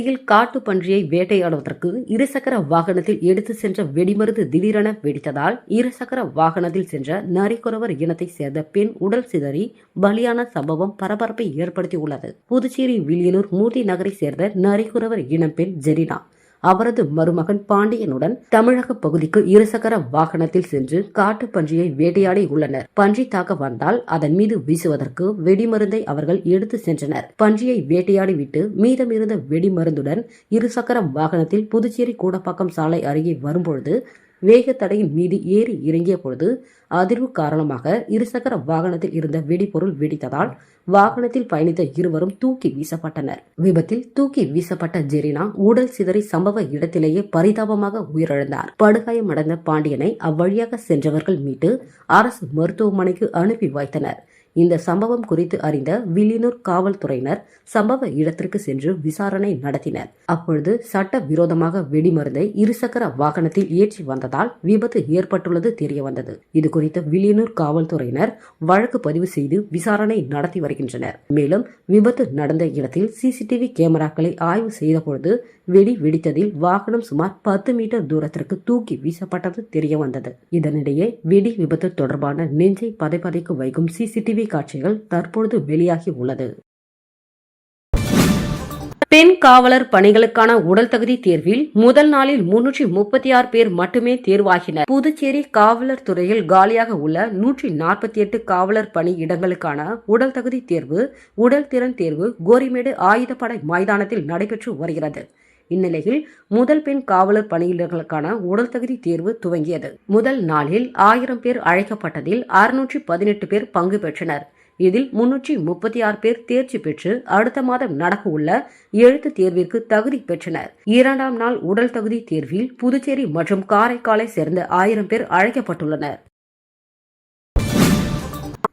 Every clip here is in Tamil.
புதுச்சேரியில் காட்டு பன்றியை வேட்டையாடுவதற்கு இருசக்கர வாகனத்தில் எடுத்து சென்ற வெடிமருந்து திடீரென வெடித்ததால் இருசக்கர வாகனத்தில் சென்ற நரிக்குறவர் இனத்தைச் சேர்ந்த பெண் உடல் சிதறி பலியான சம்பவம் பரபரப்பை ஏற்படுத்தியுள்ளது. புதுச்சேரி வில்லியனூர் மூர்த்தி நகரை சேர்ந்த நரிக்குறவர் இனம் பெண் ஜெரினா அவரது மருமகன் பாண்டியனுடன் தமிழக பகுதிக்கு இருசக்கர வாகனத்தில் சென்று காட்டு பன்றியை வேட்டையாடி உள்ளனர். பன்றி தாக்க வந்தால் அதன் மீது வீசுவதற்கு வெடிமருந்தை அவர்கள் எடுத்து சென்றனர். பன்றியை வேட்டையாடி விட்டு மீதமிருந்த வெடிமருந்துடன் இருசக்கர வாகனத்தில் புதுச்சேரி கூடப்பாக்கம் சாலை அருகே வரும்பொழுது வேகத்தடையின் மீது ஏறி இறங்கிய பொழுது அதிர்வு காரணமாக இருசக்கர வாகனத்தில் இருந்த வெடிபொருள் வெடித்ததால் வாகனத்தில் பயணித்த இருவரும் தூக்கி வீசப்பட்டனர். விபத்தில் தூக்கி வீசப்பட்ட ஜெரினா உடல் சிதறி சம்பவ இடத்திலேயே பரிதாபமாக உயிரிழந்தார். படுகாயமடைந்த பாண்டியனை அவ்வழியாக சென்றவர்கள் மீட்டு அரசு மருத்துவமனைக்கு அனுப்பி வைத்தனர். இந்த சம்பவம் குறித்து அறிந்த வில்லியனூர் காவல்துறையினர் சம்பவ இடத்திற்கு சென்று விசாரணை நடத்தினர். அப்பொழுது சட்ட விரோதமாக வெடிமருந்தை இருசக்கர வாகனத்தில் ஏற்றி வந்ததால் விபத்து ஏற்பட்டுள்ளது தெரியவந்தது. இது குறித்து வில்லியனூர் காவல்துறையினர் வழக்கு பதிவு செய்து விசாரணை நடத்தி வருகின்றனர். மேலும் விபத்து நடந்த இடத்தில் சிசிடிவி கேமராக்களை ஆய்வு செய்தபொழுது வெடி வெடித்ததில் வாகனம் சுமார் பத்து மீட்டர் தூரத்திற்கு தூக்கி வீசப்பட்டது தெரியவந்தது. இதனிடையே வெடி விபத்து தொடர்பான நெஞ்சை பதைப்பதைக்கு வைக்கும் சிசிடிவி காட்சிகள் தற்பொழுது வெளியாகி உள்ளது. பெண் காவலர் பணிகளுக்கான உடல் தகுதி தேர்வில் முதல் நாளில் முன்னூற்றி முப்பத்தி ஆறு பேர் மட்டுமே தேர்வாகினர். புதுச்சேரி காவலர் துறையில் காலியாக உள்ள நூற்றி நாற்பத்தி எட்டு காவலர் பணி இடங்களுக்கான உடல் தகுதி தேர்வு உடல் திறன் தேர்வு கோரிமேடு ஆயுதப்படை மைதானத்தில் நடைபெற்று வருகிறது. இந்நிலையில் முதல் பெண் காவலர் பணியிடர்களுக்கான உடல் தகுதி தேர்வு துவங்கியது. முதல் நாளில் ஆயிரம் பேர் அழைக்கப்பட்டதில் அறுநூற்றி பதினெட்டு பேர் பங்கு பெற்றனர். இதில் முன்னூற்றி முப்பத்தி ஆறு பேர் தேர்ச்சி பெற்று அடுத்த மாதம் நடக்க உள்ள எழுத்து தேர்விற்கு தகுதி பெற்றனர். இரண்டாம் நாள் உடல் தகுதி தேர்வில் புதுச்சேரி மற்றும் காரைக்காலை சேர்ந்த ஆயிரம் பேர் அழைக்கப்பட்டுள்ளனர்.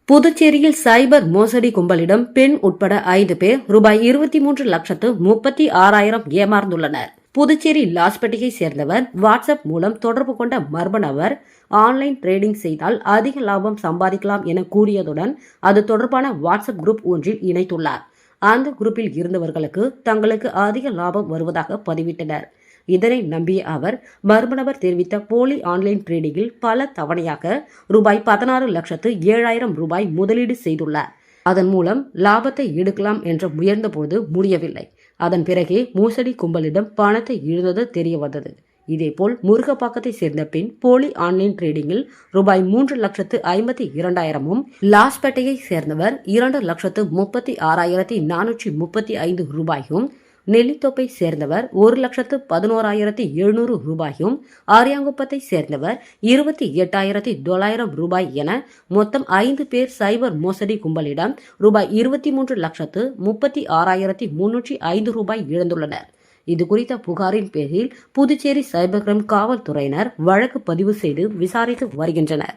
புதுச்சேரியில் சைபர் மோசடி கும்பலிடம் பெண் உட்பட ஐந்து பேர் ரூபாய் இருபத்தி மூன்று லட்சத்து முப்பத்தி ஆறாயிரம் ஏமாந்துள்ளனர் புதுச்சேரி லாஸ்பேட்டையை சேர்ந்தவர் வாட்ஸ்அப் மூலம் தொடர்பு கொண்ட மர்ம நபர் ஆன்லைன் ட்ரேடிங் செய்தால் அதிக லாபம் சம்பாதிக்கலாம் என கூறியதுடன் அது தொடர்பான வாட்ஸ்அப் குரூப் ஒன்றில் இணைத்துள்ளார். அந்த குரூப்பில் இருந்தவர்களுக்கு தங்களுக்கு அதிக லாபம் வருவதாக பதிவிட்டனர். இதனை நம்பிய அவர் மர்மநபர் தெரிவித்த போலி ஆன்லைன் ட்ரேடிங்கில் பல தவணையாக ரூபாய் பதினாறு லட்சத்து ஏழாயிரம் ரூபாய் முதலீடு செய்துள்ளார். அதன் மூலம் லாபத்தை எடுக்கலாம் என்று முயன்றபோது முடியவில்லை. அதன் பிறகே மோசடி கும்பலிடம் பணத்தை இழந்தது தெரிய வந்தது இதேபோல் முருகப்பாக்கத்தை சேர்ந்த பின் போலி ஆன்லைன் ட்ரேடிங்கில் ரூபாய் மூன்று லட்சத்து ஐம்பத்தி இரண்டாயிரமும் லாஸ்பேட்டையை சேர்ந்தவர் இரண்டு லட்சத்து முப்பத்தி ஆறாயிரத்தி நானூற்றி முப்பத்தி ஐந்து ரூபாயும் நெல்லித்தோப்பை சேர்ந்தவர் ஒரு லட்சத்து பதினோராயிரத்தி எழுநூறு ரூபாயும் ஆரியாங்குப்பத்தை சேர்ந்தவர் இருபத்தி எட்டாயிரத்தி தொள்ளாயிரம் ரூபாய் என மொத்தம் ஐந்து பேர் சைபர் மோசடி கும்பலிடம் ரூபாய் இருபத்தி மூன்று லட்சத்து முப்பத்தி ஆறாயிரத்தி முன்னூற்றி ஐந்து ரூபாய் இழந்துள்ளனர். இது குறித்த புகாரின் பேரில் புதுச்சேரி சைபர் கிரைம் காவல்துறையினர் வழக்கு பதிவு செய்து விசாரித்து வருகின்றனர்.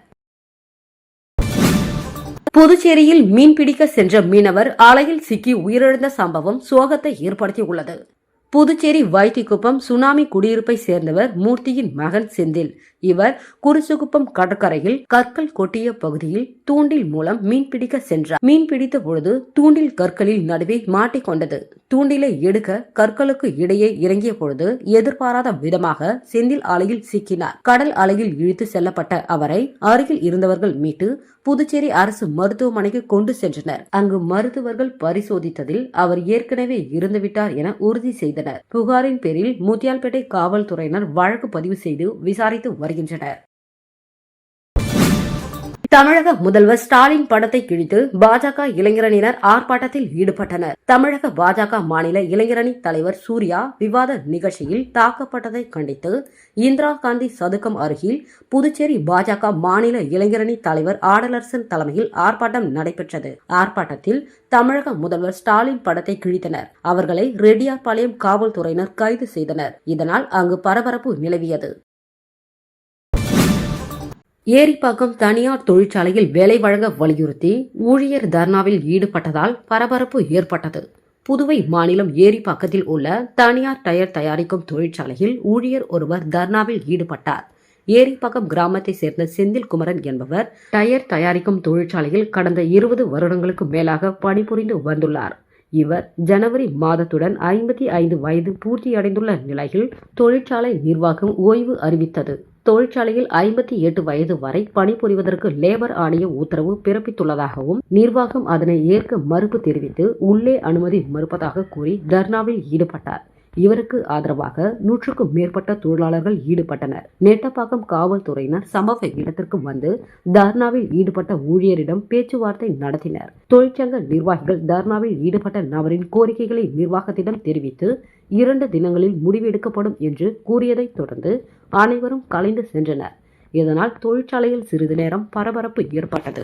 புதுச்சேரியில் மீன்பிடிக்க சென்ற மீனவர் அலையில் சிக்கி உயிரிழந்த சம்பவம் சோகத்தை ஏற்படுத்தியுள்ளது. புதுச்சேரி வைத்திக்குப்பம் சுனாமி குடியிருப்பை சேர்ந்தவர் மூர்த்தியின் மகன் செந்தில். இவர் குருசுகுப்பம் கடற்கரையில் கற்கள் கொட்டிய பகுதியில் தூண்டில் மூலம் மீன்பிடிக்க சென்றார். மீன் பிடித்த பொழுது தூண்டில் கற்களில் நடுவே மாட்டிக்கொண்டது தூண்டிலை எடுக்க கற்களுக்கு இடையே இறங்கிய பொழுது எதிர்பாராத விதமாக செந்தில் அலையில் சிக்கினார். கடல் அலையில் இழுத்து செல்லப்பட்ட அவரை அருகில் இருந்தவர்கள் மீட்டு புதுச்சேரி அரசு மருத்துவமனைக்கு கொண்டு சென்றனர். அங்கு மருத்துவர்கள் பரிசோதித்ததில் அவர் ஏற்கனவே இருந்துவிட்டார் என உறுதி செய்தனர். புகாரின் பேரில் முத்தியால்பேட்டை காவல்துறையினர் வழக்கு பதிவு செய்து விசாரித்து வருகின்றனர் தமிழக முதல்வர் ஸ்டாலின் படத்தை கிழித்து பாஜக இளைஞரணியினர் ஆர்ப்பாட்டத்தில் ஈடுபட்டனர். தமிழக பாஜக மாநில இளைஞரணி தலைவர் சூர்யா விவாத நிகழ்ச்சியில் தாக்கப்பட்டதை கண்டித்து இந்திரா காந்தி சதுக்கம் அருகில் புதுச்சேரி பாஜக மாநில இளைஞரணி தலைவர் ஆடலரசன் தலைமையில் ஆர்ப்பாட்டம் நடைபெற்றது. ஆர்ப்பாட்டத்தில் தமிழக முதல்வர் ஸ்டாலின் படத்தை கிழித்தனர். அவர்களை ரெட்டியார்பாளையம் காவல்துறையினர் கைது செய்தனர். இதனால் அங்கு பரபரப்பு நிலவியது. ஏரிப்பாக்கம் தனியார் தொழிற்சாலையில் வேலை வழங்க வலியுறுத்தி ஊழியர் தர்ணாவில் ஈடுபட்டதால் பரபரப்பு ஏற்பட்டது. புதுவை மாநிலம் ஏரிப்பாக்கத்தில் உள்ள தனியார் டயர் தயாரிக்கும் தொழிற்சாலையில் ஊழியர் ஒருவர் தர்ணாவில் ஈடுபட்டார். ஏரிப்பாக்கம் கிராமத்தை சேர்ந்த செந்தில் குமரன் என்பவர் டயர் தயாரிக்கும் தொழிற்சாலையில் கடந்த இருபது வருடங்களுக்கு மேலாக பணிபுரிந்து வந்துள்ளார். இவர் ஜனவரி மாதத்துடன் ஐம்பத்தி ஐந்து வயது பூர்த்தியடைந்துள்ள நிலையில் தொழிற்சாலை நிர்வாகம் ஓய்வு அறிவித்தது. தொழிற்சாலையில் ஐம்பத்தி எட்டு வயது வரை பணிபுரிவதற்கு லேபர் ஆணைய உத்தரவு பிறப்பித்துள்ளதாகவும் நிர்வாகம் அதனை ஏற்க மறுப்பு தெரிவித்து உள்ளே அனுமதி மறுப்பதாக கூறி தர்ணாவில் ஈடுபட்டார். இவருக்கு ஆதரவாக நூற்றுக்கும் மேற்பட்ட தொழிலாளர்கள் ஈடுபட்டனர். நெட்டப்பாக்கம் காவல்துறையினர் சம்பவ இடத்திற்கு வந்து தர்ணாவில் ஈடுபட்ட ஊழியரிடம் பேச்சுவார்த்தை நடத்தினர். தொழிற்சங்க நிர்வாகிகள் தர்ணாவில் ஈடுபட்ட நபரின் கோரிக்கைகளை நிர்வாகத்திடம் தெரிவித்து இரண்டு தினங்களில் முடிவெடுக்கப்படும் என்று கூறியதைத் தொடர்ந்து அனைவரும் கலைந்து சென்றனர். இதனால் தொழிற்சாலையில் சிறிது நேரம் பரபரப்பு ஏற்பட்டது.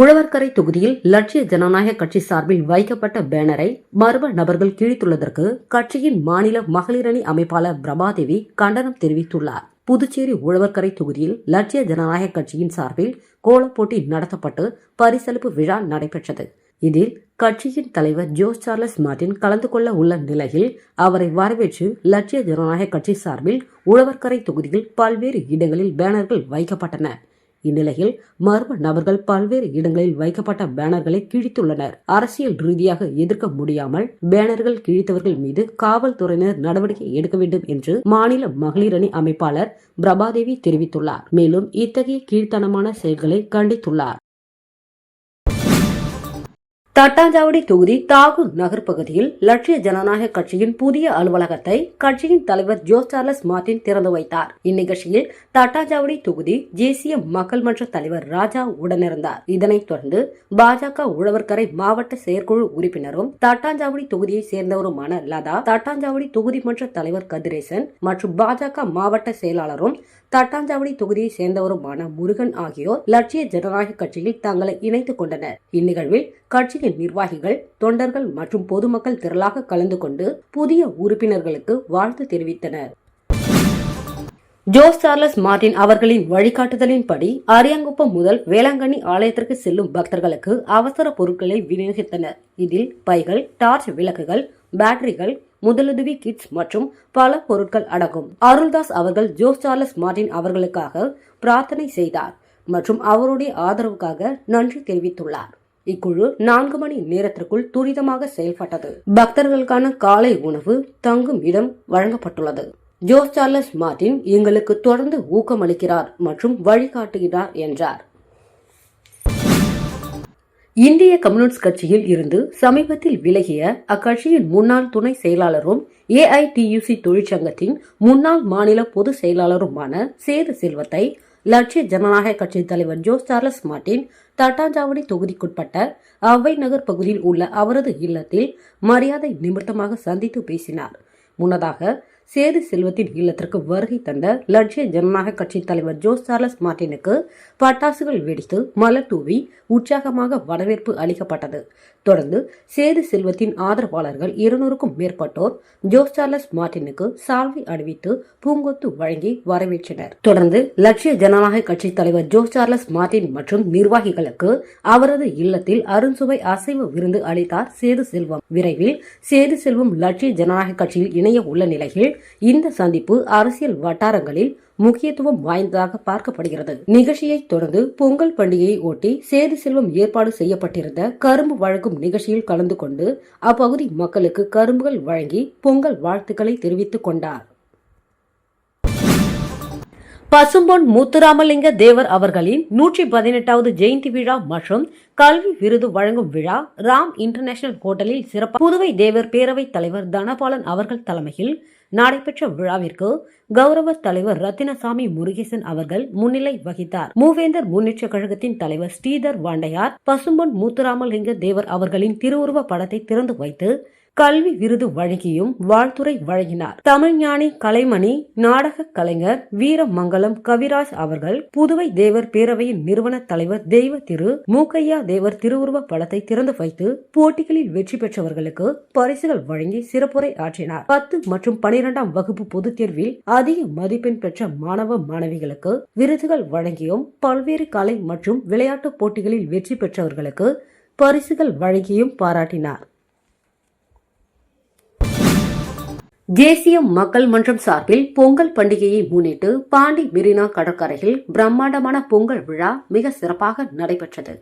உழவர்கரை தொகுதியில் லட்சிய ஜனநாயக கட்சி சார்பில் வைக்கப்பட்ட பேனரை மர்ம நபர்கள் கிழித்துள்ளதற்கு கட்சியின் மாநில மகளிரணி அமைப்பாளர் பிரபாதேவி கண்டனம் தெரிவித்துள்ளார். புதுச்சேரி உழவர்கரை தொகுதியில் லட்சிய ஜனநாயக கட்சியின் சார்பில் கோலப்போட்டி நடத்தப்பட்டு பரிசளிப்பு விழா நடைபெற்றது. இதில் கட்சியின் தலைவர் ஜோஸ் சார்லஸ் மார்டின் கலந்து கொள்ள உள்ள நிலையில் அவரை வரவேற்று லட்சிய ஜனநாயக கட்சி சார்பில் உழவர்கரை தொகுதியில் பல்வேறு இடங்களில் பேனர்கள் வைக்கப்பட்டன. இந்நிலையில் மர்ம நபர்கள் பல்வேறு இடங்களில் வைக்கப்பட்ட பேனர்களை கிழித்துள்ளனர். அரசியல் ரீதியாக எதிர்க்க முடியாமல் பேனர்கள் கிழித்தவர்கள் மீது காவல்துறையினர் நடவடிக்கை எடுக்க வேண்டும் என்று மாநில மகளிர் அணி அமைப்பாளர் பிரபாதேவி தெரிவித்துள்ளார். மேலும் இத்தகைய கீழ்த்தனமான செயல்களை கண்டித்துள்ளார். தட்டாஞ்சாவடி தொகுதி தாகு நகர் பகுதியில் லட்சிய ஜனநாயக கட்சியின் புதிய அலுவலகத்தை கட்சியின் தலைவர் ஜோஸ் சார்லஸ் மார்டின் திறந்து வைத்தார். இந்நிகழ்ச்சியில் தட்டாஞ்சாவடி தொகுதி தேசிய மக்கள் மன்ற தலைவர் ராஜா உடனிருந்தார். இதனைத் தொடர்ந்து பாஜக உழவர்கரை மாவட்ட செயற்குழு உறுப்பினரும் தட்டாஞ்சாவடி தொகுதியை சேர்ந்தவருமான லதா தட்டாஞ்சாவடி தொகுதி மன்ற தலைவர் கதிரேசன் மற்றும் பாஜக மாவட்ட செயலாளரும் தட்டாஞ்சாவடி தொகுதியை சேர்ந்தவருமான முருகன் ஆகியோர் லட்சிய ஜனநாயக கட்சியில் தங்களை இணைத்துக் கொண்டனர். இந்நிகழ்வில் கட்சியின் நிர்வாகிகள் தொண்டர்கள் மற்றும் பொதுமக்கள் திரளாக கலந்து கொண்டு புதிய உறுப்பினர்களுக்கு வாழ்த்து தெரிவித்தனர். ஜோஸ் சார்லஸ் மார்டின் அவர்களின் வழிகாட்டுதலின்படி அரியாங்குப்பம் முதல் வேளாங்கண்ணி ஆலயத்திற்கு செல்லும் பக்தர்களுக்கு அவசர பொருட்களை விநியோகித்தனர். இதில் பைகள் டார்ச் விளக்குகள் பேட்டரிகள் முதலுதவி கிட்ஸ் மற்றும் பல பொருட்கள் அடங்கும். அருள்தாஸ் அவர்கள் ஜோஸ் சார்லஸ் மார்டின் அவர்களுக்காக பிரார்த்தனை செய்தார் மற்றும் அவருடைய ஆதரவுக்காக நன்றி தெரிவித்துள்ளார். இக்குழு நான்கு மணி நேரத்திற்குள் துரிதமாக செயல்பட்டது. பக்தர்களுக்கான காலை உணவு தங்கும் இடம் வழங்கப்பட்டுள்ளது. ஜோஸ் சார்லஸ் மார்டின் எங்களுக்கு தொடர்ந்து ஊக்கமளிக்கிறார் மற்றும் வழிகாட்டுகிறார் என்றார். இந்திய கம்யூனிஸ்ட் கட்சியில் இருந்து சமீபத்தில் விலகிய அக்கட்சியின் முன்னாள் துணை செயலாளரும் ஏஐடியுசி தொழிற்சங்கத்தின் முன்னாள் மாநில பொதுச் செயலாளருமான சேது செல்வத்தை லட்சிய ஜனநாயக கட்சி தலைவர் ஜோஸ் சார்லஸ் மார்டின் தட்டாஞ்சாவடி தொகுதிக்குட்பட்ட அவ்வை நகர் பகுதியில் உள்ள அவரது இல்லத்தில் மரியாதை நிமித்தமாக சந்தித்து பேசினார். முன்னதாக சேது செல்வத்தின் இல்லத்திற்கு வருகை தந்த லட்சிய ஜனநாயக கட்சி தலைவர் ஜோஸ் சார்லஸ் மார்டினுக்கு பட்டாசுகள் வெடித்து மலர் தூவி உற்சாகமாக வரவேற்பு அளிக்கப்பட்டது. தொடர்ந்து சேது செல்வத்தின் ஆதரவாளர்கள் இருநூறுக்கும் மேற்பட்டோர் ஜோஸ் சார்லஸ் மார்டினுக்கு சால்வை அணிவித்து பூங்கொத்து வழங்கி வரவேற்றனர். தொடர்ந்து லட்சிய ஜனநாயக கட்சி தலைவர் ஜோஸ் சார்லஸ் மார்டின் மற்றும் நிர்வாகிகளுக்கு அவரது இல்லத்தில் அருண்சுவை அசைவ விருந்து அளித்தார் சேது செல்வம். விரைவில் சேது செல்வம் லட்சிய ஜனநாயக கட்சியில் இணைய உள்ள நிலையில் இந்த சந்திப்பு அரசியல் வட்டாரங்களில் முக்கியத்துவம் வாய்ந்ததாக பார்க்கப்படுகிறது. நிகழ்ச்சியை தொடர்ந்து பொங்கல் பண்டிகையை ஒட்டி சேது செல்வம் ஏற்பாடு செய்யப்பட்டிருந்த கரும்பு வழங்கும் நிகழ்ச்சியில் கலந்து கொண்டு அப்பகுதி மக்களுக்கு கரும்புகள் வழங்கி பொங்கல் வாழ்த்துக்களை தெரிவித்துக் கொண்டார். பசும்பொன் முத்துராமலிங்க தேவர் அவர்களின் நூற்றி பதினெட்டாவது ஜெயந்தி விழா மற்றும் கல்வி விருது வழங்கும் விழா ராம் இன்டர்நேஷனல் ஹோட்டலில் சிறப்பு புதுவை தேவர் பேரவைத் தலைவர் தனபாலன் அவர்கள் தலைமையில் நடைபெற்ற விழாவிற்கு கௌரவ தலைவர் ரத்தினசாமி முருகேசன் அவர்கள் முன்னிலை வகித்தார். மூவேந்தர் முன்னேற்ற கழகத்தின் தலைவர் ஸ்ரீதர் வாண்டையார் பசும்பொன் மூத்துராமலிங்க தேவர் அவர்களின் திருவுருவ படத்தை திறந்து வைத்து கல்வி விருது வழங்கியும் வாழ்த்துரை வழங்கினார். தமிழ்ஞானி கலைமணி நாடக கலைஞர் வீரமங்கலம் கவிராஜ் அவர்கள் புதுவை தேவர் பேரவையின் நிறுவன தலைவர் தெய்வ திரு. மூக்கையா தேவர் திருவுருவ படத்தை திறந்து வைத்து போட்டிகளில் வெற்றி பெற்றவர்களுக்கு பரிசுகள் வழங்கி சிறப்புரை ஆற்றினார். பத்து மற்றும் பனிரெண்டாம் வகுப்பு பொதுத் தேர்வில் அதிக மதிப்பெண் பெற்ற மாணவ மாணவிகளுக்கு விருதுகள் வழங்கியும் பல்வேறு கலை மற்றும் விளையாட்டு போட்டிகளில் வெற்றி பெற்றவர்களுக்கு பரிசுகள் வழங்கியும் பாராட்டினார். தேசிய மக்கள் மன்றம் சார்பில் பொங்கல் பண்டிகையை முன்னிட்டு பாண்டி மெரினா கடற்கரையில் பிரம்மாண்டமான பொங்கல் விழா மிக சிறப்பாக நடைபெற்றது.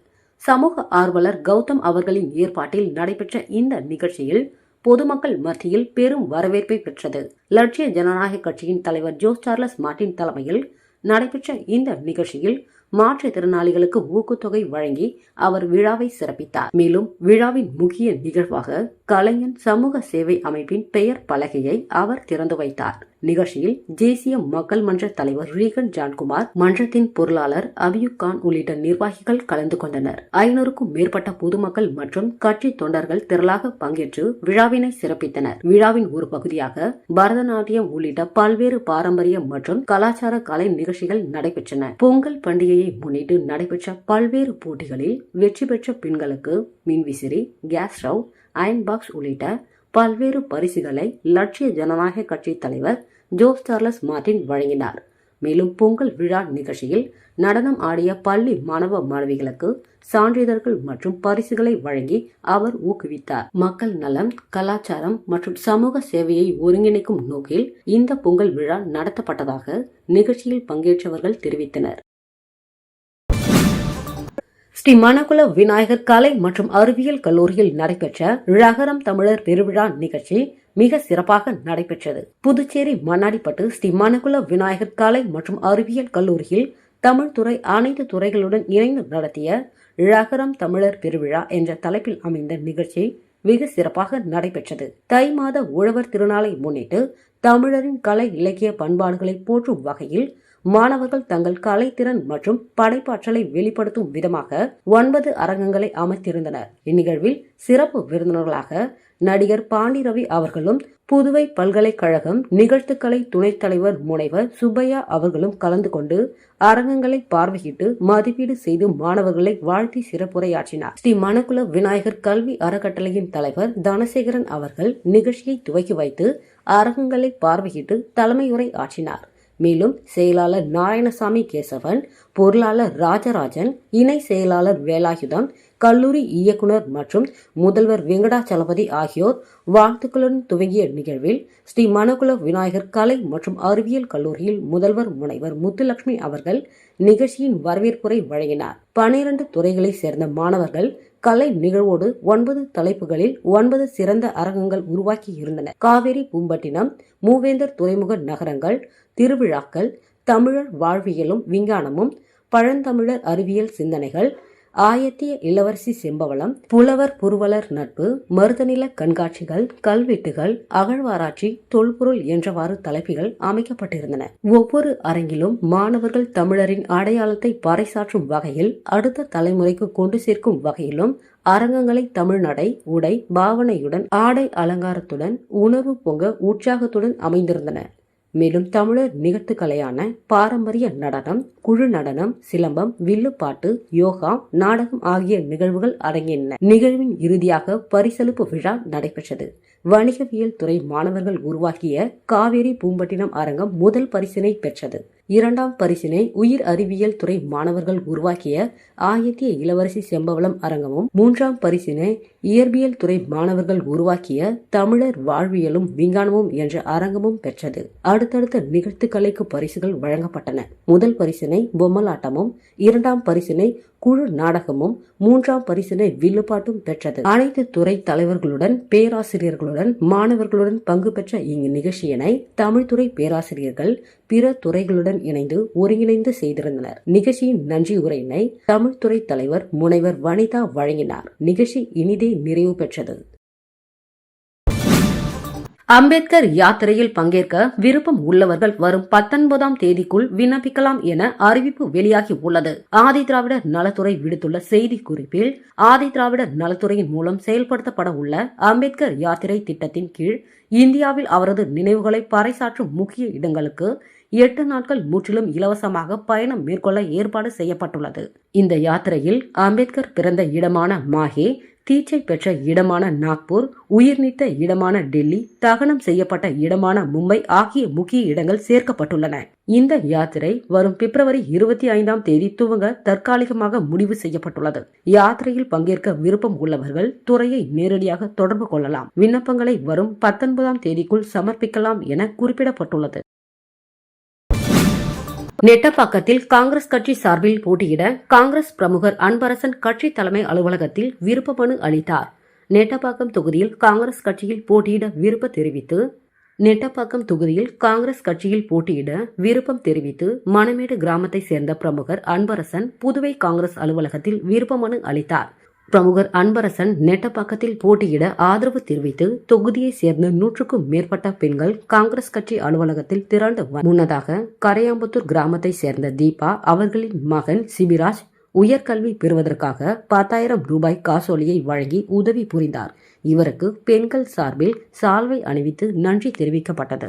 சமூக ஆர்வலர் கௌதம் அவர்களின் ஏற்பாட்டில் நடைபெற்ற இந்த நிகழ்ச்சியில் பொதுமக்கள் மத்தியில் பெரும் வரவேற்பை பெற்றது. லட்சிய ஜனநாயக கட்சியின் தலைவர் ஜோஸ் சார்லஸ் மார்டின் தலைமையில் நடைபெற்ற இந்த நிகழ்ச்சியில் மாற்றுத்திறனாளிகளுக்கு ஊக்கத்தொகை வழங்கி அவர் விழாவை சிறப்பித்தார். மேலும் விழாவின் முக்கிய நிகழ்வாக கலைஞன் சமூக சேவை அமைப்பின் பெயர் பலகையை அவர் திறந்து வைத்தார். நிகழ்ச்சியில் தேசிய மக்கள் மன்ற தலைவர் ரீகன் ஜான்குமார் மன்றத்தின் பொருளாளர் அபியுக் கான் உள்ளிட்ட நிர்வாகிகள் கலந்து கொண்டனர். ஐநூறுக்கும் மேற்பட்ட பொதுமக்கள் மற்றும் கட்சி தொண்டர்கள் திரளாக பங்கேற்று விழாவினை சிறப்பித்தனர். விழாவின் ஒரு பகுதியாக பரதநாட்டியம் உள்ளிட்ட பல்வேறு பாரம்பரிய மற்றும் கலாச்சார கலை நிகழ்ச்சிகள் நடைபெற்றன. பொங்கல் பண்டிகையை முன்னிட்டு நடைபெற்ற பல்வேறு போட்டிகளில் வெற்றி பெற்ற பெண்களுக்கு மின்விசிறி கேஸ் ஸ்டவ் அயன் பாக்ஸ் உள்ளிட்ட பல்வேறு பரிசுகளை லட்சிய ஜனநாயக கட்சி தலைவர் ஜோஸ் சார்லஸ் மார்டின் வழங்கினார். மேலும் பொங்கல் விழா நிகழ்ச்சியில் நடனம் ஆடிய பள்ளி மாணவ மாணவிகளுக்கு சான்றிதழ்கள் மற்றும் பரிசுகளை வழங்கி அவர் ஊக்குவித்தார். மக்கள் நலம் கலாச்சாரம் மற்றும் சமூக சேவையை ஒருங்கிணைக்கும் நோக்கில் இந்த பொங்கல் விழா நடத்தப்பட்டதாக நிகழ்ச்சியில் பங்கேற்றவர்கள் தெரிவித்தனர். ஸ்ரீ மணக்குள விநாயகர் கலை மற்றும் அறிவியல் கல்லூரியில் நடைபெற்ற ழகரம் தமிழர் பெருவிழா நிகழ்ச்சி மிக சிறப்பாக நடைபெற்றது. புதுச்சேரி மண்ணாடிப்பட்டு ஸ்ரீ மணக்குள விநாயகர் கலை மற்றும் அறிவியல் கல்லூரியில் தமிழ் துறை அனைத்து துறைகளுடன் இணைந்து நடத்திய ழகரம் தமிழர் பெருவிழா என்ற தலைப்பில் அமைந்த நிகழ்ச்சி மிக சிறப்பாக நடைபெற்றது. தை மாத உழவர் திருநாளை முன்னிட்டு தமிழரின் கலை இலக்கிய பண்பாடுகளை போற்றும் வகையில் மாணவர்கள் தங்கள் கலைத்திறன் மற்றும் படைப்பாற்றலை வெளிப்படுத்தும் விதமாக ஒன்பது அரங்கங்களை அமைத்திருந்தனர். இந்நிகழ்வில் சிறப்பு விருந்தினர்களாக நடிகர் பாண்டிரவி அவர்களும் புதுவை பல்கலைக்கழகம் நிகழ்த்துக்கலை துணைத் தலைவர் முனைவர் சுப்பையா அவர்களும் கலந்து கொண்டு அரங்கங்களை பார்வையிட்டு மதிப்பீடு செய்து மாணவர்களை வாழ்த்தி சிறப்புரையாற்றினார். ஸ்ரீ மணக்குல விநாயகர் கல்வி அறக்கட்டளையின் தலைவர் தனசேகரன் அவர்கள் நிகழ்ச்சியை துவக்கி வைத்து அரங்கங்களை பார்வையிட்டு தலைமையுரை ஆற்றினார். மேலும் செயலாளர் நாராயணசாமி கேசவன் பொருளாளர் ராஜராஜன் இணை செயலாளர் வேலாயுதம் கல்லூரி இயக்குனர் மற்றும் முதல்வர் வெங்கடாச்சலபதி ஆகியோர் வாழ்த்துக்களுடன் துவங்கிய நிகழ்வில் ஸ்ரீ மணக்குல விநாயகர் கலை மற்றும் அறிவியல் கல்லூரியில் முதல்வர் முனைவர் முத்துலட்சுமி அவர்கள் நிகழ்ச்சியின் வரவேற்புரை வழங்கினார். பனிரண்டு துறைகளைச் சேர்ந்த மாணவர்கள் கலை நிகழ்வோடு ஒன்பது தலைப்புகளில் ஒன்பது சிறந்த அரங்கங்கள் உருவாக்கி இருந்தன. காவேரி பூம்பட்டினம் மூவேந்தர் துறைமுக நகரங்கள் திருவிழாக்கள் தமிழர் வாழ்வியலும் விஞ்ஞானமும் பழந்தமிழர் அறிவியல் சிந்தனைகள் ஆயத்திய இளவரசி செம்பவளம் புலவர் புருவலர் நட்பு மருதநில கண்காட்சிகள் கல்வெட்டுகள் அகழ்வாராய்ச்சி தொல்பொருள் என்றவாறு தலைப்புகள் அமைக்கப்பட்டிருந்தன. ஒவ்வொரு அரங்கிலும் மாணவர்கள் தமிழரின் அடையாளத்தை பறைசாற்றும் வகையில் அடுத்த தலைமுறைக்கு கொண்டு சேர்க்கும் வகையிலும் அரங்கங்களை தமிழ்நடை உடை பாவனையுடன் ஆடை அலங்காரத்துடன் உணர்வு பொங்க உற்சாகத்துடன் அமைந்திருந்தன. மேலும் தமிழர் நிகழ்த்துக்கலையான பாரம்பரிய நடனம் குழு நடனம் சிலம்பம் வில்லுப்பாட்டு யோகா நாடகம் ஆகிய நிகழ்வுகள் அடங்கின நிகழ்வின் இறுதியாக பரிசளிப்பு விழா நடைபெற்றது. வணிகவியல் துறை மாணவர்கள் உருவாக்கிய காவேரி பூம்பட்டினம் அரங்கம் முதல் பரிசினை பெற்றது. இரண்டாம் பரிசினை உயிர் அறிவியல் துறை மாணவர்கள் உருவாக்கிய ஆயத்திய இளவரசி செம்பவளம் அரங்கமும் மூன்றாம் பரிசினை இயற்பியல் துறை மாணவர்கள் உருவாக்கிய தமிழர் வாழ்வியலும் விஞ்ஞானமும் என்ற அரங்கமும் பெற்றது. அடுத்தடுத்த நிகழ்த்துக்கலைக்கு பரிசுகள் வழங்கப்பட்டன. முதல் பரிசினை பொம்மலாட்டமும் இரண்டாம் பரிசினை குழு நாடகமும் மூன்றாம் பரிசினை வில்லுப்பாட்டும் பெற்றது. அனைத்து துறை தலைவர்களுடன் பேராசிரியர்களுடன் மாணவர்களுடன் பங்கு பெற்ற இந்நிகழ்ச்சியினை தமிழ்துறை பேராசிரியர்கள் பிற துறைகளுடன் இணைந்து ஒருங்கிணைந்து செய்திருந்தனர். நிகழ்ச்சியின் நன்றி உரையினை தமிழ்துறை தலைவர் முனைவர் வனிதா வழங்கினார். நிகழ்ச்சி இனிதே நிறைவு பெற்றது. அம்பேத்கர் யாத்திரையில் பங்கேற்க விருப்பம் உள்ளவர்கள் வரும் பத்தொன்பதாம் தேதிக்குள் விண்ணப்பிக்கலாம் என அறிவிப்பு வெளியாகி உள்ளது. ஆதி திராவிடர் நலத்துறை விடுத்துள்ள செய்தி குறிப்பில் ஆதி திராவிடர் நலத்துறையின் மூலம் செயல்படுத்தப்பட உள்ள அம்பேத்கர் யாத்திரை திட்டத்தின் கீழ் இந்தியாவில் அவரது நினைவுகளை பறைசாற்றும் முக்கிய இடங்களுக்கு எட்டு நாட்கள் முற்றிலும் இலவசமாக பயணம் மேற்கொள்ள ஏற்பாடு செய்யப்பட்டுள்ளது. இந்த யாத்திரையில் அம்பேத்கர் பிறந்த இடமான மாஹே தீட்சை பெற்ற இடமான நாக்பூர் உயிர்நீத்த இடமான டெல்லி தகனம் செய்யப்பட்ட இடமான மும்பை ஆகிய முக்கிய இடங்கள் சேர்க்கப்பட்டுள்ளன. இந்த யாத்திரை வரும் பிப்ரவரி இருபத்தி ஐந்தாம் தேதி துவங்க தற்காலிகமாக முடிவு செய்யப்பட்டுள்ளது. யாத்திரையில் பங்கேற்க விருப்பம் உள்ளவர்கள் துறையை நேரடியாக தொடர்பு கொள்ளலாம். விண்ணப்பங்களை வரும் பத்தொன்பதாம் தேதிக்குள் சமர்ப்பிக்கலாம் என குறிப்பிடப்பட்டுள்ளது. நெட்டப்பாக்கத்தில் காங்கிரஸ் கட்சி சார்பில் போட்டியிட காங்கிரஸ் பிரமுகர் அன்பரசன் கட்சி தலைமை அலுவலகத்தில் விருப்ப மனு அளித்தார். நெட்டப்பாக்கம் தொகுதியில் காங்கிரஸ் கட்சியில் போட்டியிட விருப்ப தெரிவித்து நெட்டப்பாக்கம் தொகுதியில் காங்கிரஸ் கட்சியில் போட்டியிட விருப்பம் தெரிவித்து மணமேடு கிராமத்தைச் சேர்ந்த பிரமுகர் அன்பரசன் புதுவை காங்கிரஸ் அலுவலகத்தில் விருப்ப மனு அளித்தார். பிரமுகர் அன்பரசன் நெட்டப்பாக்கத்தில் போட்டியிட ஆதரவு தெரிவித்து தொகுதியைச் சேர்ந்த நூற்றுக்கும் மேற்பட்ட பெண்கள் காங்கிரஸ் கட்சி அலுவலகத்தில் திரண்டு முன்னதாக கரையாம்புத்தூர் கிராமத்தைச் சேர்ந்த தீபா அவர்களின் மகன் சிபிராஜ் உயர்கல்வி பெறுவதற்காக பத்தாயிரம் ரூபாய் காசோலியை வழங்கி உதவி புரிந்தார். இவருக்கு பெண்கள் சார்பில் சால்வை அணிவித்து நன்றி தெரிவிக்கப்பட்டது.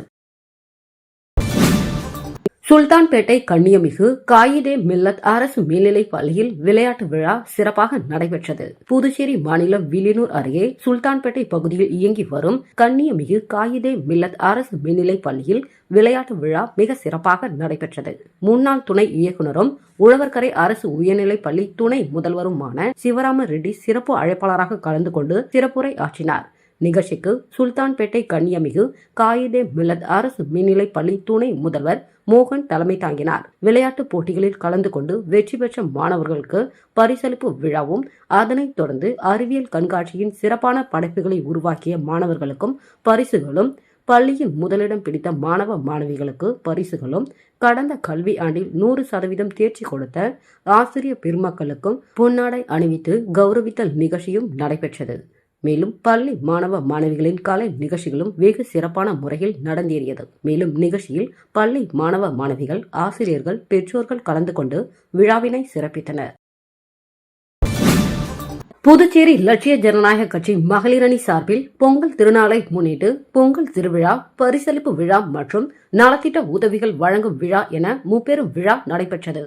சுல்தான்பேட்டை கண்ணியமிகு காயிதே மில்லத் அரசு மேல்நிலைப் பள்ளியில் விளையாட்டு விழா சிறப்பாக நடைபெற்றது. புதுச்சேரி மாநிலம் வில்லியனூர் அருகே சுல்தான்பேட்டை பகுதியில் இயங்கி வரும் கண்ணியமிகு காயிதே மில்லத் அரசு மேல்நிலைப் பள்ளியில் விளையாட்டு விழா மிக சிறப்பாக நடைபெற்றது. முன்னாள் துணை இயக்குனரும் உழவர்கரை அரசு உயர்நிலைப் பள்ளி துணை முதல்வருமான சிவராம ரெட்டி சிறப்பு அழைப்பாளராக கலந்து கொண்டு சிறப்புரை ஆற்றினார். நிகழ்ச்சிக்கு சுல்தான்பேட்டை கண்ணியமிகு காயிதே மில்லத் அரசு மேல்நிலைப் பள்ளி துணை முதல்வர் மோகன் தலைமை தாங்கினார். விளையாட்டுப் போட்டிகளில் கலந்து கொண்டு வெற்றி பெற்ற மாணவர்களுக்கு பரிசளிப்பு விழாவும் அதனைத் தொடர்ந்து அறிவியல் கண்காட்சியின் சிறப்பான படைப்புகளை உருவாக்கிய மாணவர்களுக்கும் பரிசுகளும் பள்ளியில் முதலிடம் பிடித்த மாணவ மாணவிகளுக்கு பரிசுகளும் கடந்த கல்வி ஆண்டில் நூறு சதவீதம் தேர்ச்சி கொடுத்த ஆசிரியர் பெருமக்களுக்கும் பொன்னாடை அணிவித்து கௌரவித்தல் நிகழ்ச்சியும் நடைபெற்றது. மேலும் பள்ளி மாணவ மாணவிகளின் கலை நிகழ்ச்சிகளும் வெகு சிறப்பான முறையில் நடந்தேறியது. மேலும் நிகழ்ச்சியில் பள்ளி மாணவ மாணவிகள் ஆசிரியர்கள் பெற்றோர்கள் கலந்து கொண்டு விழாவினை சிறப்பித்தனர். புதுச்சேரி லட்சிய ஜனநாயக கட்சி மகளிரணி சார்பில் பொங்கல் திருநாளை முன்னிட்டு பொங்கல் திருவிழா பரிசளிப்பு விழா மற்றும் நலத்திட்ட உதவிகள் வழங்கும் விழா என முப்பெரும் விழா நடைபெற்றது.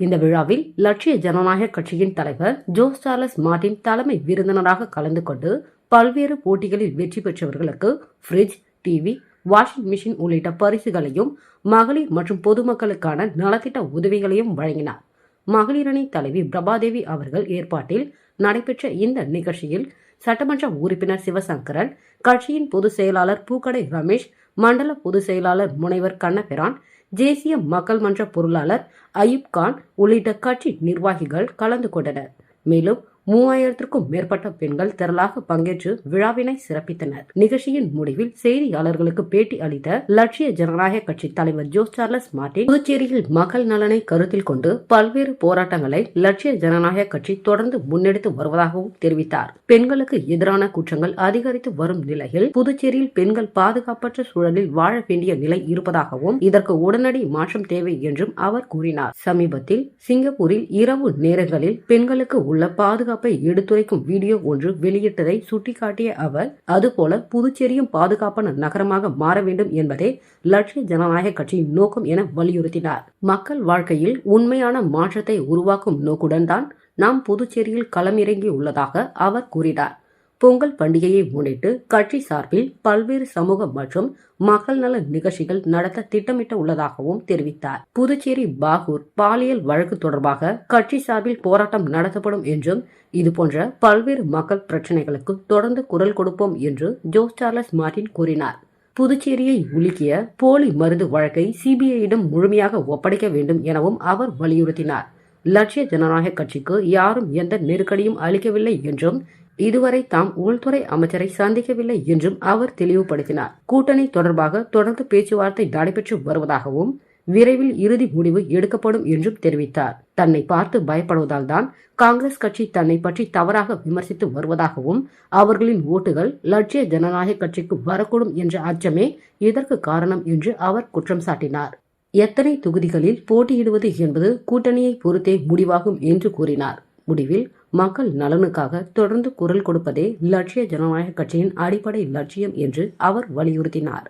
இந்த விழாவில் லட்சிய ஜனநாயக கட்சியின் தலைவர் ஜோஸ் சார்லஸ் மார்டின் தலைமை விருந்தினராக கலந்து கொண்டு பல்வேறு போட்டிகளில் வெற்றி பெற்றவர்களுக்கு ஃப்ரிட்ஜ் டிவி வாஷிங் மிஷின் உள்ளிட்ட பரிசுகளையும் மகளிர் மற்றும் பொதுமக்களுக்கான நலத்திட்ட உதவிகளையும் வழங்கினார். மகளிரணி தலைவி பிரபாதேவி அவர்கள் ஏற்பாட்டில் நடைபெற்ற இந்த நிகழ்ச்சியில் சட்டமன்ற உறுப்பினர் சிவசங்கரன் கட்சியின் பொதுச் செயலாளர் பூக்கடை ரமேஷ் மண்டல பொதுச் செயலாளர் முனைவர் கண்ணபிரான் தேசிய மக்கள் மன்ற பொருளாளர் அயூப் கான் உள்ளிட்ட கட்சி நிர்வாகிகள் கலந்து கொண்டனர். மேலும் மூவாயிரத்திற்கும் மேற்பட்ட பெண்கள் திரளாக பங்கேற்று விழாவினை சிறப்பித்தனர். நிகழ்ச்சியின் முடிவில் செய்தியாளர்களுக்கு பேட்டி அளித்த லட்சிய ஜனநாயக கட்சி தலைவர் ஜோஸ் சார்லஸ் மார்டின் புதுச்சேரியில் மக்கள் நலனை கருத்தில் கொண்டு பல்வேறு போராட்டங்களை லட்சிய ஜனநாயக கட்சி தொடர்ந்து முன்னெடுத்து வருவதாகவும் தெரிவித்தார். பெண்களுக்கு எதிரான குற்றங்கள் அதிகரித்து வரும் நிலையில் புதுச்சேரியில் பெண்கள் பாதுகாப்பற்ற சூழலில் வாழ வேண்டிய நிலை இருப்பதாகவும் இதற்கு உடனடி மாற்றம் தேவை என்றும் அவர் கூறினார். சமீபத்தில் சிங்கப்பூரில் இரவு நேரங்களில் பெண்களுக்கு உள்ள பாதுகாப்பு எடுத்துரைக்கும் வீடியோ ஒன்று வெளியிட்டதை சுட்டிக்காட்டிய அவர் அதுபோல புதுச்சேரியும் பாதுகாப்பான நகரமாக மாற வேண்டும் என்பதே லட்சிய ஜனநாயக கட்சியின் நோக்கம் என வலியுறுத்தினார். மக்கள் வாழ்க்கையில் உண்மையான மாற்றத்தை உருவாக்கும் நோக்குடன் தான் நாம் புதுச்சேரியில் களமிறங்கியுள்ளதாக அவர் கூறினார். பொங்கல் பண்டிகையை முன்னிட்டு கட்சி சார்பில் பல்வேறு சமூக மற்றும் மக்கள் நல நிகழ்ச்சிகள் நடத்த திட்டமிட்ட உள்ளதாகவும் தெரிவித்தார். புதுச்சேரி பாகூர் பாலியல் வழக்கு தொடர்பாக கட்சி சார்பில் போராட்டம் நடத்தப்படும் என்றும் இதுபோன்ற பல்வேறு மக்கள் பிரச்சினைகளுக்கு தொடர்ந்து குரல் கொடுப்போம் என்று ஜோஸ் சார்லஸ் மார்டின் கூறினார். புதுச்சேரியை உலுக்கிய போலி மருந்து வழக்கை சிபிஐயிடம் முழுமையாக ஒப்படைக்க வேண்டும் எனவும் அவர் வலியுறுத்தினார். லட்சிய ஜனநாயக கட்சிக்கு யாரும் எந்த நெருக்கடியும் அளிக்கவில்லை என்றும் இதுவரை தாம் உள்துறை அமைச்சரை சந்திக்கவில்லை என்றும் அவர் தெளிவுபடுத்தினார். கூட்டணி தொடர்பாக தொடர்ந்து பேச்சுவார்த்தை நடைபெற்று வருவதாகவும் விரைவில் இறுதி முடிவு எடுக்கப்படும் என்றும் தெரிவித்தார். தன்னை பார்த்து பயப்படுவதால் தான் காங்கிரஸ் கட்சி தன்னை பற்றி தவறாக விமர்சித்து வருவதாகவும் அவர்களின் ஓட்டுகள் லட்சிய ஜனநாயக கட்சிக்கு வரக்கூடும் என்ற அச்சமே இதற்கு காரணம் என்று அவர் குற்றம் சாட்டினார். எத்தனை தொகுதிகளில் போட்டியிடுவது என்பது கூட்டணியை பொறுத்தே முடிவாகும் என்று கூறினார். முடிவில் மக்கள் நலனுக்காக தொடர்ந்து குரல் கொடுப்பதே லட்சிய ஜனநாயக கட்சியின் அடிப்படை லட்சியம் என்று அவர் வலியுறுத்தினார்.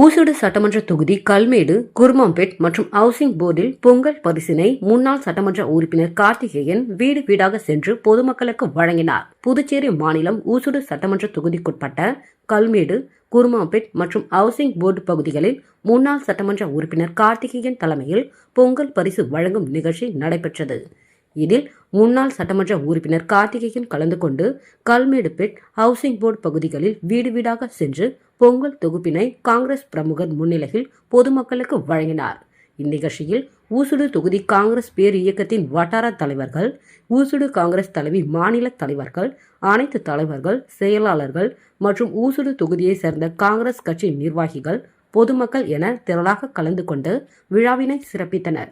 ஊசுடு சட்டமன்ற தொகுதி கல்மேடு குருமாம்பேட் மற்றும் ஹவுசிங் போர்டில் பொங்கல் பரிசினை முன்னாள் சட்டமன்ற உறுப்பினர் கார்த்திகேயன் வீடு வீடாக சென்று பொதுமக்களுக்கு வழங்கினார். புதுச்சேரி மாநிலம் ஊசுடு சட்டமன்ற தொகுதிக்குட்பட்ட கல்மேடு குருமாம்பேட் மற்றும் ஹவுசிங் போர்டு பகுதிகளில் முன்னாள் சட்டமன்ற உறுப்பினர் கார்த்திகேயன் தலைமையில் பொங்கல் பரிசு வழங்கும் நிகழ்ச்சி நடைபெற்றது. இதில் முன்னாள் சட்டமன்ற உறுப்பினர் கார்த்திகேயன் கலந்து கொண்டு கல்மேடுபேட் ஹவுசிங் போர்டு பகுதிகளில் வீடு வீடாக சென்று பொங்கல் தொகுப்பினை காங்கிரஸ் பிரமுகர் முன்னிலையில் பொதுமக்களுக்கு வழங்கினார். இந்நிகழ்ச்சியில் ஊசுடு தொகுதி காங்கிரஸ் பேர் இயக்கத்தின் வட்டார தலைவர்கள் ஊசுடு காங்கிரஸ் தலைவி மாநில தலைவர்கள் அனைத்து தலைவர்கள் செயலாளர்கள் மற்றும் ஊசுடு தொகுதியைச் சேர்ந்த காங்கிரஸ் கட்சி நிர்வாகிகள் பொதுமக்கள் என திரளாக கலந்து கொண்டு விழாவினை சிறப்பித்தனர்.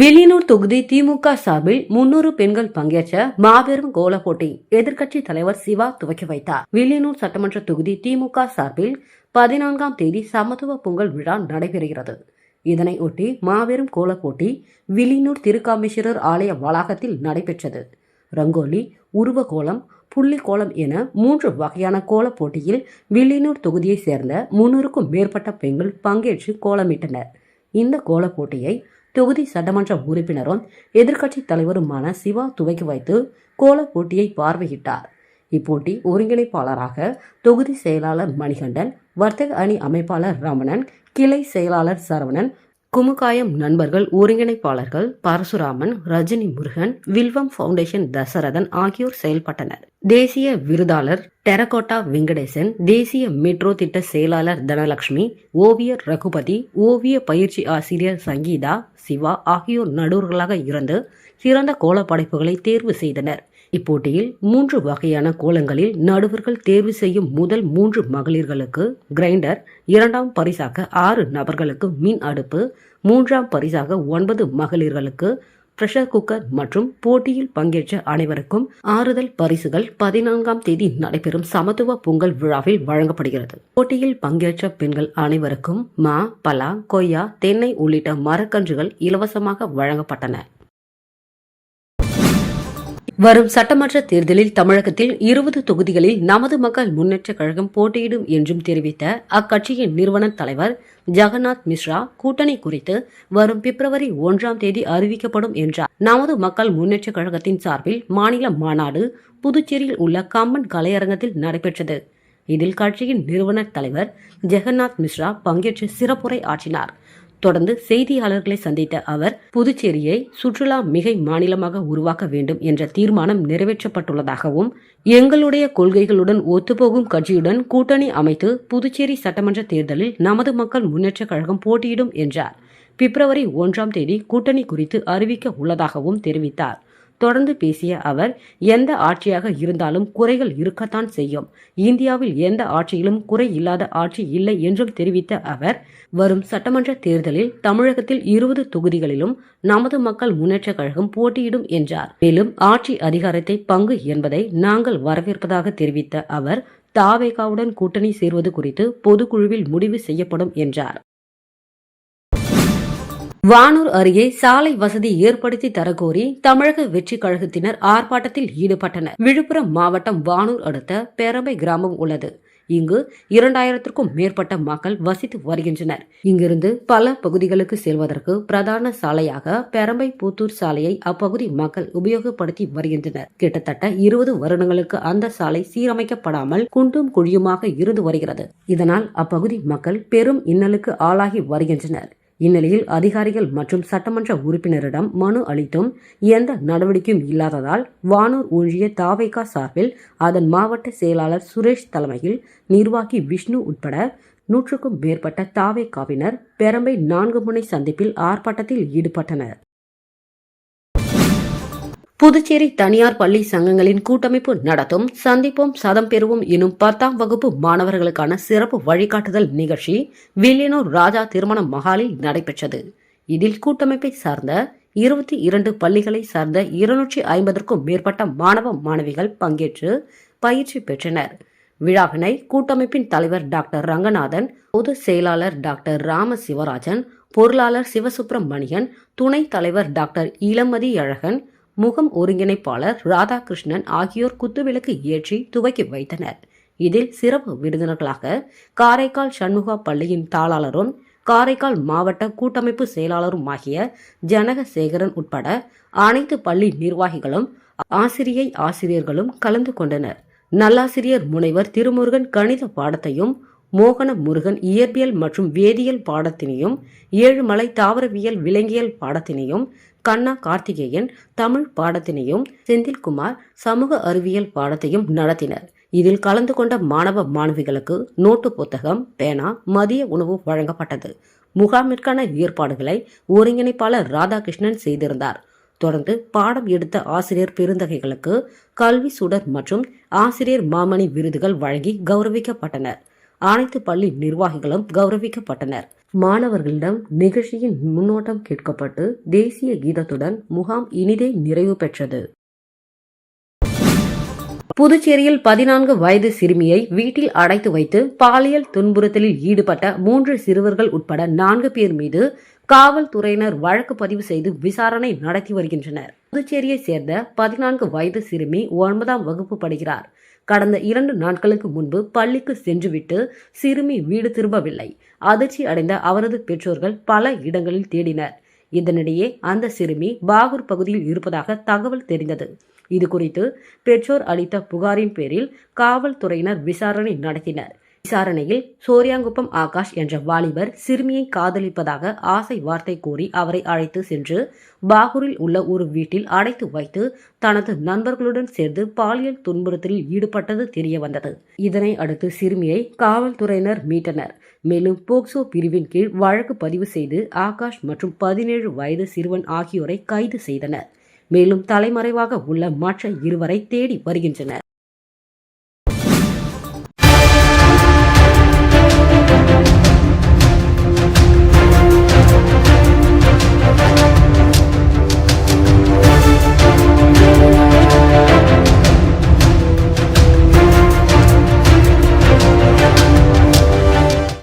வெளியனூர் தொகுதி திமுக சார்பில் முன்னூறு பெண்கள் பங்கேற்ற மாபெரும் கோல போட்டி எதிர்க்கட்சி தலைவர் சிவா துவக்கி வைத்தார். வெளியனூர் சட்டமன்ற தொகுதி திமுக சார்பில் பதினான்காம் தேதி சமத்துவ பொங்கல் விழா நடைபெறுகிறது. இதனை ஒட்டி மாபெரும் கோலப்போட்டி வில்லியனூர் திருக்காமேஸ்வரர் ஆலய வளாகத்தில் நடைபெற்றது. ரங்கோலி உருவ கோலம் புள்ளி கோலம் என மூன்று வகையான கோலப் போட்டியில் வில்லியனூர் தொகுதியைச் சேர்ந்த முன்னூறுக்கும் மேற்பட்ட பெண்கள் பங்கேற்று கோலமிட்டனர். இந்த கோலப் போட்டியை தொகுதி சட்டமன்ற உறுப்பினரும் எதிர்க்கட்சி தலைவருமான சிவா துவக்கி வைத்து கோலப் போட்டியை பார்வையிட்டார். இப்போட்டி ஒருங்கிணைப்பாளராக தொகுதி செயலாளர் மணிகண்டன் வர்த்தக அணி அமைப்பாளர் ரமணன் கிளை செயலாளர் சரவணன் குமுகாயம் நண்பர்கள் ஒருங்கிணைப்பாளர்கள் பரசுராமன் ரஜினி முருகன் வில்வம் ஃபவுண்டேஷன் தசரதன் ஆகியோர் செயல்பட்டனர். தேசிய விருதாளர் டெரகோட்டா வெங்கடேசன் தேசிய மெட்ரோ திட்ட செயலாளர் தனலட்சுமி ஓவியர் ரகுபதி ஓவிய பயிற்சி ஆசிரியர் சங்கீதா சிவா ஆகியோர் நடுவர்களாக இருந்து சிறந்த கோலப்படைப்புகளை தேர்வு செய்தனர். இப்போட்டியில் மூன்று வகையான கோலங்களில் நடுவர்கள் தேர்வு செய்யும் முதல் மூன்று மகளிர்களுக்கு கிரைண்டர் இரண்டாம் பரிசாக ஆறு நபர்களுக்கு மின் அடுப்பு மூன்றாம் பரிசாக ஒன்பது மகளிர்களுக்கு பிரஷர் குக்கர் மற்றும் போட்டியில் பங்கேற்ற அனைவருக்கும் ஆறுதல் பரிசுகள் பதினான்காம் தேதி நடைபெறும் சமத்துவ பொங்கல் விழாவில் வழங்கப்படுகிறது. போட்டியில் பங்கேற்ற பெண்கள் அனைவருக்கும் மா பலா கொய்யா தென்னை உள்ளிட்ட மரக்கன்றுகள் இலவசமாக வழங்கப்பட்டன. வரும் சட்டமன்ற தேர்தலில் தமிழகத்தில் இருபது தொகுதிகளில் நமது மக்கள் முன்னேற்றக் கழகம் போட்டியிடும் என்றும் தெரிவித்த அக்கட்சியின் நிறுவன தலைவர் ஜெகநாத் மிஸ்ரா கூட்டணி குறித்து வரும் பிப்ரவரி ஒன்றாம் தேதி அறிவிக்கப்படும் என்றார். நமது மக்கள் முன்னேற்றக் கழகத்தின் சார்பில் மாநில மாநாடு புதுச்சேரியில் உள்ள கம்மன் கலையரங்கத்தில் நடைபெற்றது. இதில் கட்சியின் நிறுவனர் தலைவர் ஜெகநாத் மிஸ்ரா பங்கேற்று சிறப்புரை ஆற்றினார். தொடர்ந்து செய்தியாளர்களை சந்தித்த அவர் புதுச்சேரியை சுற்றுலா மிகை மாநிலமாக உருவாக்க வேண்டும் என்ற தீர்மானம் நிறைவேற்றப்பட்டுள்ளதாகவும் எங்களுடைய கொள்கைகளுடன் ஒத்துப்போகும் கட்சியுடன் கூட்டணி அமைத்து புதுச்சேரி சட்டமன்ற தேர்தலில் நமது மக்கள் முன்னேற்றக் கழகம் போட்டியிடும் என்றார். பிப்ரவரி ஒன்றாம் தேதி கூட்டணி குறித்து அறிவிக்க உள்ளதாகவும் தெரிவித்தார். தொடர்ந்து பேசிய அவர் எந்த ஆட்சியாக இருந்தாலும் குறைகள் இருக்கத்தான் செய்யும். இந்தியாவில் எந்த ஆட்சியிலும் குறை இல்லாத ஆட்சி இல்லை என்றும் தெரிவித்த அவர் வரும் சட்டமன்ற தேர்தலில் தமிழகத்தில் இருபது தொகுதிகளிலும் நமது மக்கள் முன்னேற்றக் கழகம் போட்டியிடும் என்றார். மேலும் ஆட்சி அதிகாரத்தை பங்கு என்பதை நாங்கள் வரவேற்பதாக தெரிவித்த அவர் தாவேகாவுடன் கூட்டணி சேர்வது குறித்து பொதுக்குழுவில் முடிவு செய்யப்படும் என்றார். வானூர் அருகே சாலை வசதி ஏற்படுத்தி தரக்கோரி தமிழக வெற்றி கழகத்தினர் ஆர்ப்பாட்டத்தில் ஈடுபட்டனர். விழுப்புரம் மாவட்டம் வானூர் அடுத்த பேரம்பை கிராமம் உள்ளது. இங்கு இரண்டாயிரத்திற்கும் மேற்பட்ட மக்கள் வசித்து வருகின்றனர். இங்கிருந்து பல பகுதிகளுக்கு செல்வதற்கு பிரதான சாலையாக பெரம்பை புத்தூர் சாலையை அப்பகுதி மக்கள் உபயோகப்படுத்தி வருகின்றனர். கிட்டத்தட்ட இருபது வருடங்களுக்கு அந்த சாலை சீரமைக்கப்படாமல் குண்டும் குழியுமாக இருந்து வருகிறது. இதனால் அப்பகுதி மக்கள் பெரும் இன்னலுக்கு ஆளாகி வருகின்றனர். இந்நிலையில் அதிகாரிகள் மற்றும் சட்டமன்ற உறுப்பினரிடம் மனு அளித்தும் எந்த நடவடிக்கையும் இல்லாததால் வானூர் ஒன்றிய தாவைக்கா சார்பில் அதன் மாவட்ட செயலாளர் சுரேஷ் தலைமையில் நிர்வாகி விஷ்ணு உட்பட நூற்றுக்கும் மேற்பட்ட தாவேக்காவினர் பெரம்பை நான்கு முனை சந்திப்பில் ஆர்ப்பாட்டத்தில் ஈடுபட்டனர். புதுச்சேரி தனியார் பள்ளி சங்கங்களின் கூட்டமைப்பு நடத்தும் சந்திப்போம் சதம் பெறுவோம் எனும் பத்தாம் வகுப்பு மாணவர்களுக்கான சிறப்பு வழிகாட்டுதல் நிகழ்ச்சி வில்லியனூர் ராஜா திருமண மகாலில் நடைபெற்றது. இதில் கூட்டமைப்பை சார்ந்த இருபத்தி இரண்டு பள்ளிகளை சார்ந்த இருநூற்றி ஐம்பதற்கும் மேற்பட்ட மாணவ மாணவிகள் பங்கேற்று பயிற்சி பெற்றனர். விழாவினை கூட்டமைப்பின் தலைவர் டாக்டர் ரங்கநாதன் பொதுச் செயலாளர் டாக்டர் ராம சிவராஜன் பொருளாளர் சிவசுப்பிரமணியன் துணைத் தலைவர் டாக்டர் இளமதி அழகன் முகம் ஒருங்கிணைப்பாளர் ராதாகிருஷ்ணன் ஆகியோர் குத்துவிளக்கு ஏற்றி துவக்கி வைத்தனர். இதில் சிறப்பு விருந்தினர்களாக காரைக்கால் சண்முகா பள்ளியின் தாளாளரும் காரைக்கால் மாவட்ட கூட்டமைப்பு செயலாளரும் ஆகிய ஜனகசேகரன் உட்பட அனைத்து பள்ளி நிர்வாகிகளும் ஆசிரியை ஆசிரியர்களும் கலந்து கொண்டனர். நல்லாசிரியர் முனைவர் திருமுருகன் கணித பாடத்தையும் மோகன முருகன் இயற்பியல் மற்றும் வேதியியல் பாடத்தினையும் ஏழுமலை தாவரவியல் விலங்கியல் பாடத்தினையும் கண்ணா கார்த்திகேயன் தமிழ் பாடத்தினையும் செந்தில்குமார் சமூக அறிவியல் பாடத்தையும் நடத்தினர். இதில் கலந்து கொண்ட மாணவ மாணவிகளுக்கு நோட்டு புத்தகம் பேனா மதிய உணவு வழங்கப்பட்டது. முகாமிற்கான ஏற்பாடுகளை ஒருங்கிணைப்பாளர் ராதாகிருஷ்ணன் செய்திருந்தார். தொடர்ந்து பாடம் எடுத்த ஆசிரியர் பெருந்தகைகளுக்கு கல்வி சுடர் மற்றும் ஆசிரியர் மாமணி விருதுகள் வழங்கி கௌரவிக்கப்பட்டனர். அனைத்து பள்ளி நிர்வாகிகளும் கௌரவிக்கப்பட்டனர். மாணவர்களிடம் நிகழ்ச்சியின் முன்னோட்டம் கேட்கப்பட்டு தேசிய கீதத்துடன் முகாம் இனிதே நிறைவு பெற்றது. புதுச்சேரியில் பதினான்கு வயது சிறுமியை வீட்டில் அடைத்து வைத்து பாலியல் துன்புறுத்தலில் ஈடுபட்ட மூன்று சிறுவர்கள் உட்பட நான்கு பேர் மீது காவல்துறையினர் வழக்கு பதிவு செய்து விசாரணை நடத்தி வருகின்றனர். புதுச்சேரியை சேர்ந்த பதினான்கு வயது சிறுமி ஒன்பதாம் வகுப்பு படிக்கிறார். கடந்த இரண்டு நாட்களுக்கு முன்பு பள்ளிக்கு சென்றுவிட்டு சிறுமி வீடு திரும்பவில்லை. அதிர்ச்சி அடைந்த அவரது பெற்றோர்கள் பல இடங்களில் தேடினர். இதனிடையே அந்த சிறுமி பாகூர் பகுதியில் இருப்பதாக தகவல் தெரிந்தது. இது குறித்து பெற்றோர் அளித்த புகாரின் பேரில் காவல்துறையினர் விசாரணை நடத்தினர். விசாரணையில் சோரியாங்குப்பம் ஆகாஷ் என்ற வாலிபர் சிறுமியை காதலிப்பதாக ஆசை வார்த்தை கூறி அவரை அழைத்து சென்று பாகூரில் உள்ள ஒரு வீட்டில் அடைத்து வைத்து தனது நண்பர்களுடன் சேர்ந்து பாலியல் துன்புறுத்தலில் ஈடுபட்டது தெரிய வந்தது. இதனை அடுத்து சிறுமியை காவல்துறையினர் மீட்டனர். மேலும் போக்சோ பிரிவின் கீழ் வழக்கு பதிவு செய்து ஆகாஷ் மற்றும் பதினேழு வயது சிறுவன் ஆகியோரை கைது செய்தனர். மேலும் தலைமறைவாக உள்ள மற்ற இருவரை தேடி வருகின்றனர்.